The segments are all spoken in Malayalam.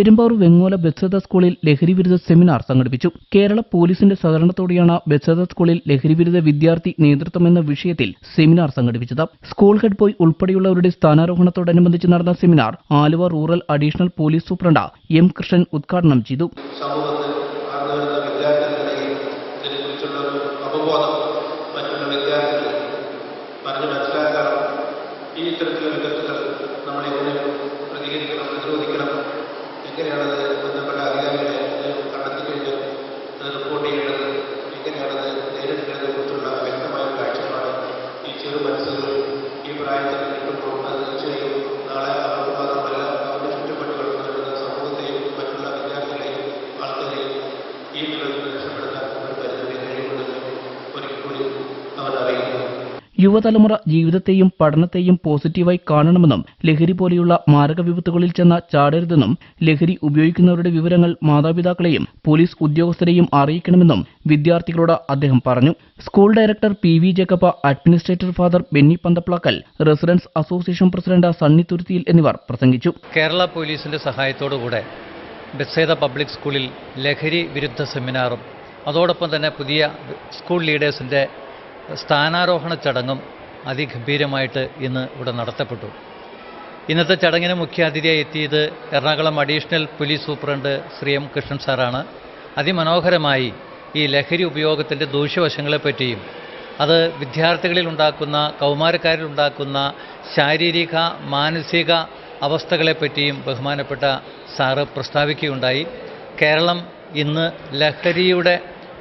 പെരുമ്പാവൂർ വെങ്ങോല ബെത്സത സ്കൂളിൽ ലഹരിവിരുദ്ധ സെമിനാർ സംഘടിപ്പിച്ചു. കേരള പോലീസിന്റെ സഹകരണത്തോടെയാണ് ബെത്സത സ്കൂളിൽ ലഹരിവിരുദ്ധ വിദ്യാർത്ഥി നേതൃത്വം എന്ന വിഷയത്തിൽ സെമിനാർ സംഘടിപ്പിച്ചത്. സ്കൂൾ ഹെഡ് ബോയ് ഉൾപ്പെടെയുള്ളവരുടെ സ്ഥാനാരോഹണത്തോടനുബന്ധിച്ച് നടന്ന seminar Aluva rural additional police superintendent M Krishnan ഉദ്ഘാടനം ചെയ്തു. ഈ വളർന്നു യുവതലമുറ ജീവിതത്തെയും പഠനത്തെയും പോസിറ്റീവായി കാണണമെന്നും ലഹരി പോലെയുള്ള മാരക വിപത്തുകളിൽ ചെന്ന ചാടരുതെന്നും ലഹരി ഉപയോഗിക്കുന്നവരുടെ വിവരങ്ങൾ മാതാപിതാക്കളെയും പോലീസ് ഉദ്യോഗസ്ഥരെയും അറിയിക്കണമെന്നും വിദ്യാർത്ഥികളോട് അദ്ദേഹം പറഞ്ഞു. School director P V Jacob administrator father Benny Panthaplackal residents association president Sunny Thuruthiyil എന്നിവർ പ്രസംഗിച്ചു. കേരള പോലീസിന്റെ സഹായത്തോടുകൂടെ ബസേദ പബ്ലിക് സ്കൂളിൽ ലഹരി വിരുദ്ധ സെമിനാറും അതോടൊപ്പം തന്നെ പുതിയ സ്കൂൾ ലീഡേഴ്സിന്റെ സ്ഥാനാരോഹണ ചടങ്ങും അതിഗംഭീരമായിട്ട് ഇന്ന് ഇവിടെ നടത്തപ്പെട്ടു. ഇന്നത്തെ ചടങ്ങിന് മുഖ്യാതിഥിയായി എത്തിയത് Ernakulam additional police superintendent Shri M Krishnan സാറാണ്. അതിമനോഹരമായി ഈ ലഹരി ഉപയോഗത്തിന്റെ ദൂഷ്യവശങ്ങളെപ്പറ്റിയും അത് വിദ്യാർത്ഥികളിൽ ഉണ്ടാക്കുന്ന കൗമാരക്കാരിൽ ഉണ്ടാക്കുന്ന ശാരീരിക മാനസിക അവസ്ഥകളെപ്പറ്റിയും ബഹുമാനപ്പെട്ട സാറ് പ്രസ്താവിക്കുകയുണ്ടായി. കേരളം ഇന്ന് ലഹരിയുടെ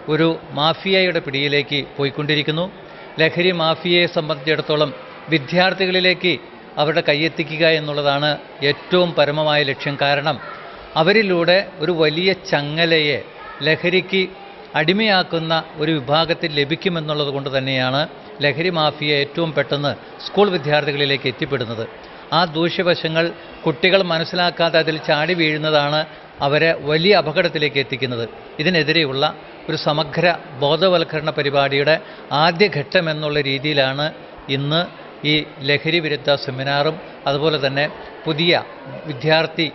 ഒരു മാഫിയയുടെ പിടിയിലേക്ക് പോയിക്കൊണ്ടിരിക്കുന്നു. ലഹരി മാഫിയയെ സംബന്ധിച്ചിടത്തോളം വിദ്യാർത്ഥികളിലേക്ക് അവരുടെ കൈയെത്തിക്കുക എന്നുള്ളതാണ് ഏറ്റവും പരമമായ ലക്ഷ്യം. കാരണം അവരിലൂടെ ഒരു വലിയ ചങ്ങലയെ ലഹരിക്ക് അടിമയാക്കുന്ന ഒരു വിഭാഗത്തിൽ ലഭിക്കുമെന്നുള്ളത് കൊണ്ട് തന്നെയാണ് ലഹരി മാഫിയ ഏറ്റവും പെട്ടെന്ന് സ്കൂൾ വിദ്യാർത്ഥികളിലേക്ക് എത്തിപ്പെടുന്നത്. ആ ദൂഷ്യവശങ്ങൾ കുട്ടികൾ മനസ്സിലാക്കാതെ അതിൽ ചാടി വീഴുന്നതാണ് അവരെ വലിയ അപകടത്തിലേക്ക് എത്തിക്കുന്നത്. ഇതിനെതിരെയുള്ള ഒരു സമഗ്ര ബോധവൽക്കരണ പരിപാടിയുടെ ആദ്യഘട്ടം എന്നുള്ള രീതിയിലാണ് ഇന്ന് ഈ ലഹരി വിരുദ്ധ സെമിനാറും അതുപോലെ തന്നെ പുതിയ വിദ്യാർത്ഥി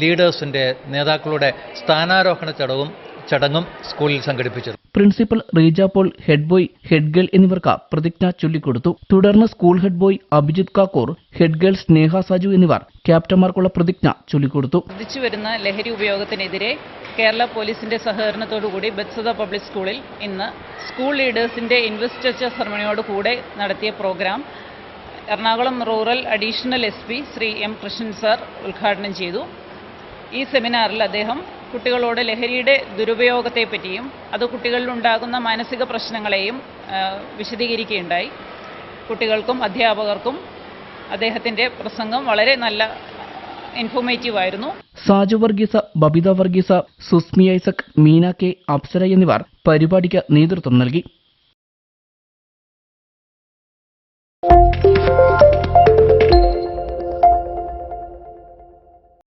ലീഡേഴ്സിന്റെ നേതാക്കളുടെ സ്ഥാനാരോഹണ ചടങ്ങും ചടങ്ങും സ്കൂളിൽ സംഘടിപ്പിച്ചത്. Principal Reeja Paul head boy head girl എന്നിവർക്ക് പ്രതിജ്ഞ ചൊല്ലിക്കൊടുത്തു. തുടർന്ന് school head boy Abhijith Kakkoor head girl Sneha Saju എന്നിവർ ക്യാപ്റ്റന്മാർക്കുള്ള പ്രതിജ്ഞ ചൊല്ലിക്കൊടുത്തു. വർദ്ധിച്ചു വരുന്ന ലഹരി ഉപയോഗത്തിനെതിരെ കേരള പോലീസിന്റെ സഹകരണത്തോടുകൂടി ബത്സത പബ്ലിക് സ്കൂളിൽ ഇന്ന് സ്കൂൾ ലീഡേഴ്സിന്റെ ഇൻവെസ്റ്റേച്ചർ സെറമണിയോട് കൂടെ നടത്തിയ programme Ernakulam rural additional S Shri M Krishnan sir ഉദ്ഘാടനം ചെയ്തു. ഈ സെമിനാറിൽ അദ്ദേഹം കുട്ടികളോട് ലഹരിയുടെ ദുരുപയോഗത്തെപ്പറ്റിയും അത് കുട്ടികളിലുണ്ടാകുന്ന മാനസിക പ്രശ്നങ്ങളെയും വിശദീകരിക്കുകയുണ്ടായി. കുട്ടികൾക്കും അധ്യാപകർക്കും അദ്ദേഹത്തിന്റെ പ്രസംഗം വളരെ നല്ല ഇൻഫോർമേറ്റീവ് ആയിരുന്നു. സാജു വർഗീസ ബബിത വർഗീസ സുസ്മി ഐസക് മീന കെ അപ്സര എന്നിവർ പരിപാടിക്ക് നേതൃത്വം നൽകി.